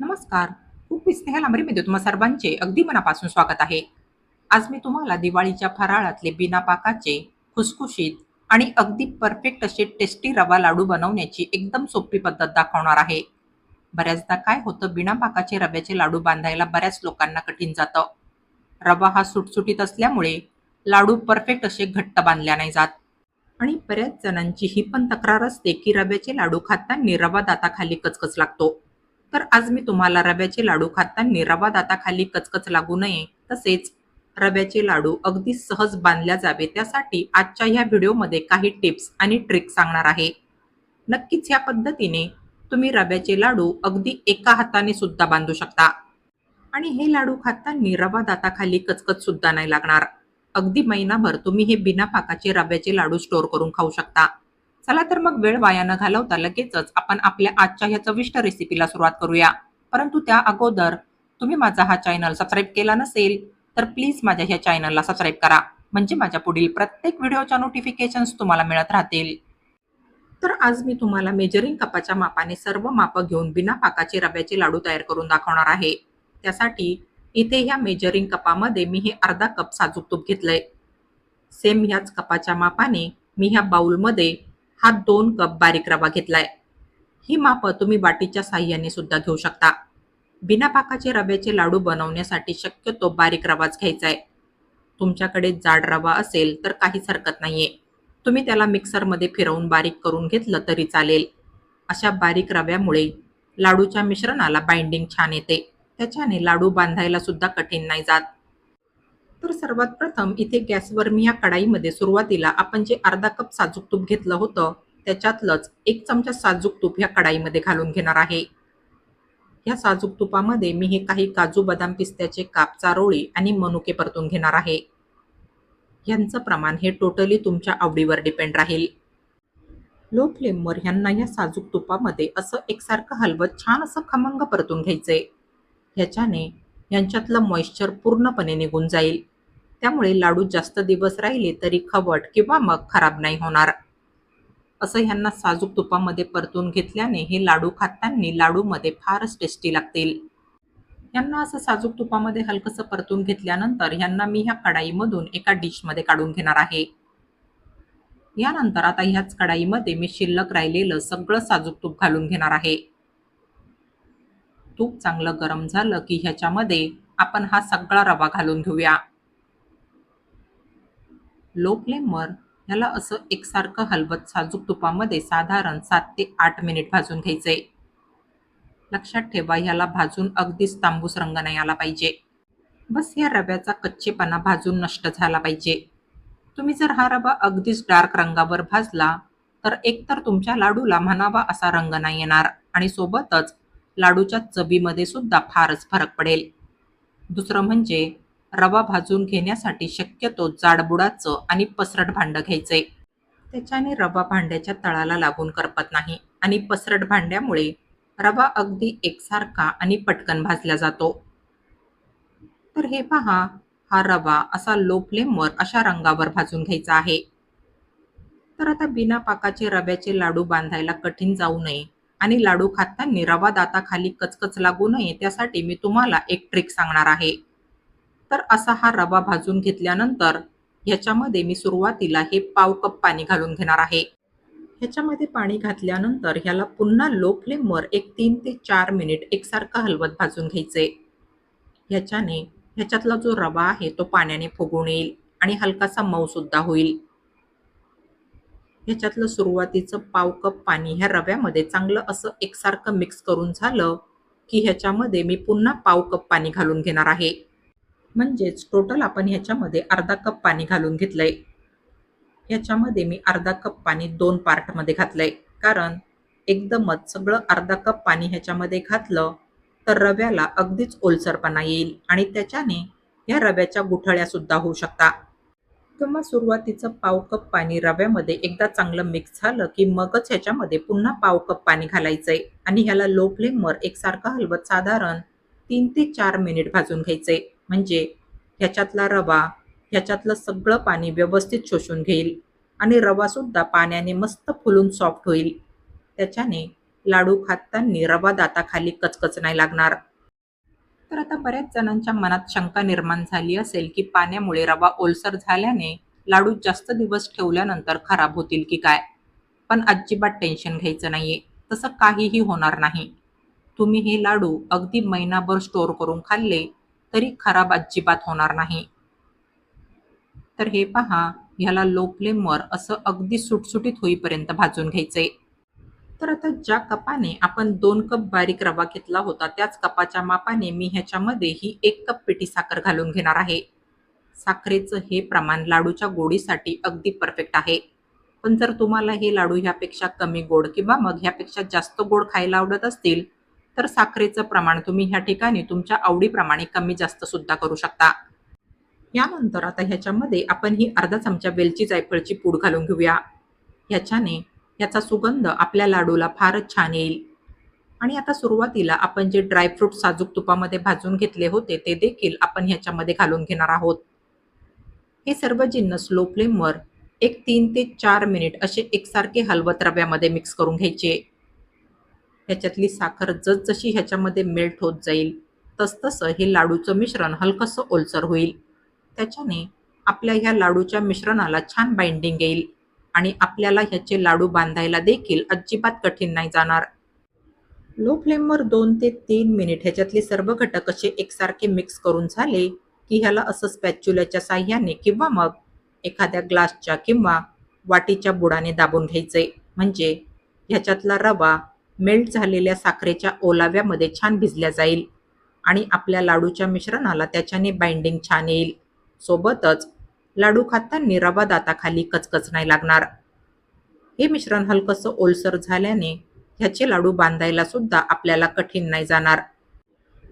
नमस्कार. खूप स्नेह लांबरीमध्ये तुम्हा सर्वांचे अगदी मनापासून स्वागत आहे. आज मी तुम्हाला दिवाळीच्या फराळातले बिना पाकाचे खुसखुशीत आणि अगदी परफेक्ट असे टेस्टी रवा लाडू बनवण्याची एकदम सोपी पद्धत दाखवणार आहे. बऱ्याचदा काय होतं बिना पाकाचे रव्याचे लाडू बांधायला बऱ्याच लोकांना कठीण जातं. रवा हा सुटसुटीत असल्यामुळे लाडू परफेक्ट असे घट्ट बांधल्या नाही जात. आणि बऱ्याच जणांची ही पण तक्रार असते की रव्याचे लाडू खाताना रवा दाताखाली कचकच लागतो. तर आज मी तुम्हाला रव्याचे लाडू खाताना रवा दाताखाली कचकच लागू नये. तसेच रव्याचे लाडू अगदी सहज बांधल्या जावे. त्यासाठी आजच्या ह्या व्हिडिओमध्ये काही टिप्स आणि ट्रिक सांगणार आहे. नक्कीच ह्या पद्धतीने तुम्ही रव्याचे लाडू अगदी एका हाताने सुद्धा बांधू शकता. आणि हे लाडू खाताना रवा दाताखाली कचकच सुद्धा नाही लागणार. अगदी महिनाभर तुम्ही हे बिना पाकाचे रव्याचे लाडू स्टोअर करून खाऊ शकता. चला तर मग वेळ वाया न घालवता लगेचच आपण आपल्या आजच्या ह्या चविष्ट रेसिपीला सुरुवात करूया. परंतु त्या अगोदर तुम्ही माझा हा चॅनल सबस्क्राईब केला नसेल तर प्लीज माझ्या ह्या चॅनलला सबस्क्राईब करा. म्हणजे माझ्या पुढील प्रत्येक व्हिडिओच्या नोटिफिकेशन्स तुम्हाला मिळत राहतील. तर आज मी तुम्हाला मेजरिंग कपाच्या मापाने सर्व मापं घेऊन बिना पाकाचे रव्याचे लाडू तयार करून दाखवणार आहे. त्यासाठी इथे ह्या मेजरिंग कपामध्ये मी हे अर्धा कप साजूक तूप घेतलंय. सेम ह्याच कपाच्या मापाने मी ह्या बाउलमध्ये हा दोन कप बारीक रवा घेतलाय. ही माप तुम्ही वाटीच्या साह्याने सुद्धा घेऊ शकता. बिना पाकाचे रव्याचे लाडू बनवण्यासाठी शक्यतो बारीक रवाच घ्यायचा आहे तुमच्याकडे जाड रवा असेल तर काहीच हरकत नाहीये. तुम्ही त्याला मिक्सरमध्ये फिरवून बारीक करून घेतलं तरी चालेल. अशा बारीक रव्यामुळे लाडूच्या मिश्रणाला बाइंडिंग छान येते. त्याच्याने लाडू बांधायला सुद्धा कठीण नाही जात. तर सर्वात प्रथम इथे गॅसवर मी या कढाईमध्ये सुरुवातीला आपण जे अर्धा कप साजूक तूप घेतलं होतं त्याच्यातलंच एक चमचा साजूक तूप ह्या कढाईमध्ये घालून घेणार आहे. ह्या साजूक तुपामध्ये मी हे काही काजू बदाम पिस्त्याचे काप चारोळी आणि मनुके परतून घेणार आहे. यांचं प्रमाण हे टोटली तुमच्या आवडीवर डिपेंड राहील. लो फ्लेमवर ह्यांना या साजूक तुपामध्ये असं एकसारखं हलवत छान असं खमंग परतून घ्यायचंय. ह्याच्याने यांच्यातलं मॉइश्चर पूर्णपणे निघून जाईल. त्यामुळे लाडू जास्त दिवस राहिले तरी खवट किंवा मग खराब नाही होणार. असं ह्यांना साजूक तुपामध्ये परतून घेतल्याने हे लाडू खाताना लाडूमध्ये फारच टेस्टी लागतील. यांना असं साजूक तुपामध्ये हलकंसं परतून घेतल्यानंतर ह्यांना मी ह्या कढाईमधून एका डिशमध्ये काढून घेणार आहे. यानंतर आता ह्याच कढाईमध्ये मी शिल्लक राहिलेलं सगळं साजूक तूप घालून घेणार आहे. तूप चांगलं गरम झालं की ह्याच्यामध्ये आपण हा सगळा रवा घालून घेऊया. लो फ्लेमवर ह्याला असं एकसारखं हलवत साजूक तुपामध्ये साधारण सात ते आठ मिनिट भाजून घ्यायचंय. लक्षात ठेवा ह्याला भाजून अगदीच तांबूस रंग नाही आला पाहिजे. बस या रव्याचा कच्चेपणा भाजून नष्ट झाला पाहिजे. तुम्ही जर हा रवा अगदीच डार्क रंगावर भाजला तर एकतर तुमच्या लाडूला म्हणावा असा रंग नाही येणार आणि सोबतच लाडूच्या चवीमध्ये सुद्धा फारच फरक पडेल. दुसरं म्हणजे रवा भाजून घेण्यासाठी शक्यतो जाडबुडाचं आणि पसरट भांडं घ्यायचंय त्याच्याने रवा भांड्याच्या तळाला लागून करपत नाही आणि पसरट भांड्यामुळे रवा अगदी एकसारखा आणि पटकन भाजला जातो. तर हे पहा हा रवा असा लो फ्लेमवर अशा रंगावर भाजून घ्यायचा आहे. तर आता बिना पाकाचे रव्याचे लाडू बांधायला कठीण जाऊ नये आणि लाडू खाताना रवा दाताखाली कचकच लागू नये त्यासाठी मी तुम्हाला एक ट्रिक सांगणार आहे. तर असा हा रवा भाजून घेतल्यानंतर ह्याच्यामध्ये मी सुरुवातीला हे पाव कप पाणी घालून घेणार आहे. ह्याच्यामध्ये पाणी घातल्यानंतर ह्याला पुन्हा लो फ्लेमवर एक तीन ते चार मिनिट एकसारखं हलवत भाजून घ्यायचे. ह्याच्याने ह्याच्यातला जो रवा आहे तो पाण्याने फुगून येईल आणि हलकासा मऊ सुद्धा होईल. ह्याच्यातलं सुरुवातीचं पाव कप पाणी ह्या रव्यामध्ये चांगलं असं एकसारखं मिक्स करून झालं की ह्याच्यामध्ये मी पुन्हा पाव कप पाणी घालून घेणार आहे. म्हणजेच टोटल आपण ह्याच्यामध्ये अर्धा कप पाणी घालून घेतलंय. ह्याच्यामध्ये मी अर्धा कप पाणी दोन पार्टमध्ये घातलंय. कारण एकदमच सगळं अर्धा कप पाणी ह्याच्यामध्ये घातलं तर रव्याला अगदीच ओलसरपणा येईल आणि त्याच्याने ह्या रव्याच्या गुठळ्या सुद्धा होऊ शकता. किंवा सुरुवातीचं पाव कप पाणी रव्यामध्ये एकदा चांगलं मिक्स झालं की मगच ह्याच्यामध्ये पुन्हा पाव कप पाणी घालायचंय आणि ह्याला लो फ्लेमवर एकसारखं हलवत साधारण तीन ते चार मिनिट भाजून घ्यायचंय. म्हणजे ह्याच्यातला रवा ह्याच्यातलं सगळं पाणी व्यवस्थित शोषून घेईल आणि रवा सुद्धा पाण्याने मस्त फुलून सॉफ्ट होईल. त्याच्याने लाडू खाताना रवा दाताखाली कचकच नाही लागणार. तर आता बऱ्याच जणांच्या मनात शंका निर्माण झाली असेल की पाण्यामुळे रवा ओलसर झाल्याने लाडू जास्त दिवस ठेवल्यानंतर खराब होतील की काय? पण अजिबात टेन्शन घ्यायचं नाहीये. तसं काहीही होणार नाही. तुम्ही हे लाडू अगदी महिनाभर स्टोअर करून खाल्ले तरी खराब अजिबात होणार नाही. तर हे पहा ह्याला लो फ्लेमवर असं अगदी सुटसुटीत होईपर्यंत भाजून घ्यायचंय. तर आता ज्या कपाने आपण दोन कप बारीक रवा घेतला होता त्याच कपाच्या मापाने मी ह्याच्यामध्ये ही एक कप पिठी साखर घालून घेणार आहे. साखरेचं हे प्रमाण लाडूच्या गोडीसाठी अगदी परफेक्ट आहे. पण जर तुम्हाला हे लाडू ह्यापेक्षा कमी गोड किंवा मग ह्यापेक्षा जास्त गोड खायला आवडत असतील तर साखरेचं प्रमाण तुम्ही ह्या ठिकाणी तुमच्या आवडीप्रमाणे कमी जास्त सुद्धा करू शकता. यानंतर आता ह्याच्यामध्ये आपण ही अर्धा चमचा वेलची जायफळची पूड घालून घेऊया. ह्याच्याने याचा सुगंध आपल्या लाडूला फारच छान येईल. आणि आता सुरुवातीला आपण जे ड्रायफ्रूट साजूक तुपामध्ये भाजून घेतले होते ते देखील आपण ह्याच्यामध्ये घालून घेणार आहोत. हे सर्व जिन्नस लो फ्लेमवर एक तीन ते चार मिनिट असे एकसारखे हलवत रव्यामध्ये मिक्स करून घ्यायचे. ह्याच्यातली साखर जसजशी ह्याच्यामध्ये मेल्ट होत जाईल तसतसं हे लाडूचं मिश्रण हलकंसं ओलसर होईल. त्याच्याने आपल्या ह्या लाडूच्या मिश्रणाला छान बाइंडिंग येईल आणि आपल्याला ह्याचे लाडू बांधायला देखील अजिबात कठीण नाही जाणार. लो फ्लेमवर दोन ते तीन मिनिट ह्याच्यातले सर्व घटक असे एकसारखे मिक्स करून झाले की ह्याला असं स्पॅच्युल्याच्या साह्याने किंवा मग एखाद्या ग्लासच्या किंवा वाटीच्या बुडाने दाबून घ्यायचे. म्हणजे ह्याच्यातला रवा मेल्ट झालेल्या साखरेच्या ओलाव्यामध्ये छान भिजल्या जाईल आणि आपल्या लाडूच्या मिश्रणाला त्याच्याने बाइंडिंग छान येईल. सोबतच लाडू खाताना रवा दाताखाली कचकच नाही लागणार. हे मिश्रण हलकंसं ओलसर झाल्याने ह्याचे लाडू बांधायला सुद्धा आपल्याला कठीण नाही जाणार.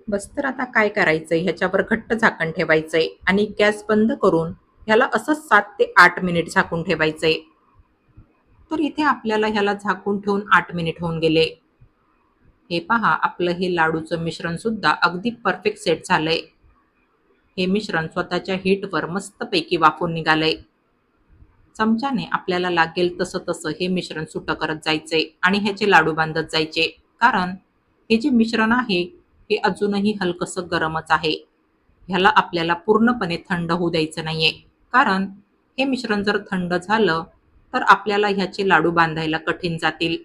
बस तर आता काय करायचंय? ह्याच्यावर घट्ट झाकण ठेवायचंय आणि गॅस बंद करून ह्याला असं सात ते आठ मिनिट झाकून ठेवायचंय. तर इथे आपल्याला ह्याला झाकून ठेवून आठ मिनिट होऊन गेले. हे पहा आपलं हे लाडूचं मिश्रण सुद्धा अगदी परफेक्ट सेट झालंय. हे मिश्रण स्वतःच्या हीटवर मस्तपैकी वाफून निघालंय. चमच्याने आपल्याला लागेल तसं तसं हे मिश्रण सुटं करत जायचंय आणि ह्याचे लाडू बांधत जायचे. कारण हे जे मिश्रण आहे हे अजूनही हलकंसं गरमच आहे. ह्याला आपल्याला पूर्णपणे थंड होऊ द्यायचं नाहीये. कारण हे मिश्रण जर थंड झालं तर आपल्याला ह्याचे लाडू बांधायला कठीण जातील.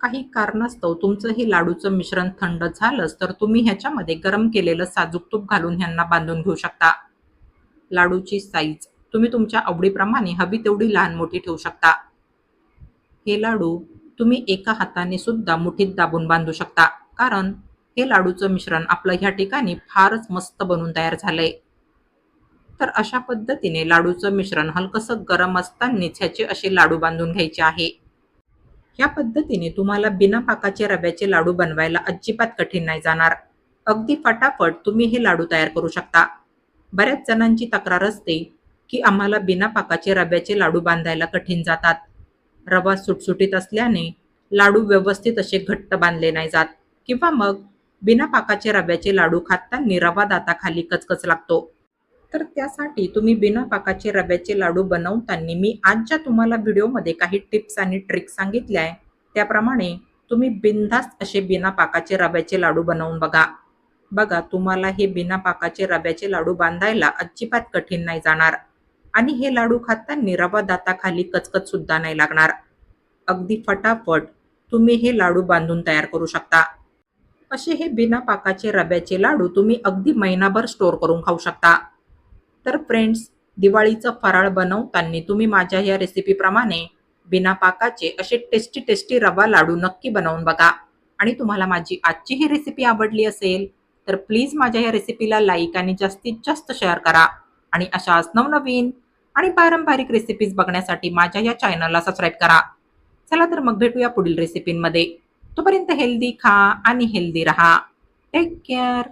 काही कारणास्तव तुमचं हे लाडूचं मिश्रण थंड झालंच तर तुम्ही ह्याच्यामध्ये गरम केलेलं साजूक तूप घालून ह्यांना बांधून घेऊ शकता. लाडूची साईज तुम्ही तुमच्या आवडीप्रमाणे हवी तेवढी लहान मोठी ठेवू शकता. हे लाडू तुम्ही एका हाताने सुद्धा मुठीत दाबून बांधू शकता. कारण हे लाडूचं मिश्रण आपलं ह्या ठिकाणी फारच मस्त बनून तयार झालंय. तर अशा पद्धतीने लाडूचं मिश्रण हलकसं गरम असतानाच ह्याचे असे लाडू बांधून घ्यायचे आहे. ह्या पद्धतीने तुम्हाला बिना पाकाचे रव्याचे लाडू बनवायला अजिबात कठीण नाही जाणार. अगदी फटाफट तुम्ही हे लाडू तयार करू शकता. बऱ्याच जणांची तक्रार असते की आम्हाला बिना पाकाचे रव्याचे लाडू बांधायला कठीण जातात. रवा सुटसुटीत असल्याने लाडू व्यवस्थित असे घट्ट बांधले नाही जात किंवा मग बिना पाकाचे रव्याचे लाडू खाताना रवा दाताखाली कचकच लागतो. तर त्यासाठी तुम्ही बिना पाकाचे रव्याचे लाडू बनवताना मी आजच्या तुम्हाला व्हिडिओमध्ये काही टिप्स आणि ट्रिक्स सांगितल्या आहे. त्याप्रमाणे तुम्ही बिनधास्त असे बिना पाकाचे रव्याचे लाडू बनवून बघा. बघा तुम्हाला हे बिना पाकाचे रव्याचे लाडू बांधायला अजिबात कठीण नाही जाणार. आणि हे लाडू खाताना रवा दाताखाली कचकच सुद्धा नाही लागणार. अगदी फटाफट तुम्ही हे लाडू बांधून तयार करू शकता. असे हे बिना पाकाचे रव्याचे लाडू तुम्ही अगदी महिनाभर स्टोअर करून खाऊ शकता. तर फ्रेंड्स दिवाळीचं फराळ बनवताना तुम्ही माझ्या या रेसिपीप्रमाणे बिना पाकाचे असे टेस्टी टेस्टी रवा लाडू नक्की बनवून बघा. आणि तुम्हाला माझी आजची ही रेसिपी आवडली असेल तर प्लीज माझ्या या रेसिपीला लाईक आणि जास्तीत जास्त शेअर करा. आणि अशाच नवनवीन आणि पारंपरिक रेसिपीज बघण्यासाठी माझ्या या चॅनलला सबस्क्राईब करा. चला तर मग भेटूया पुढील रेसिपींमध्ये तोपर्यंत हेल्दी खा आणि हेल्दी रहा. Take care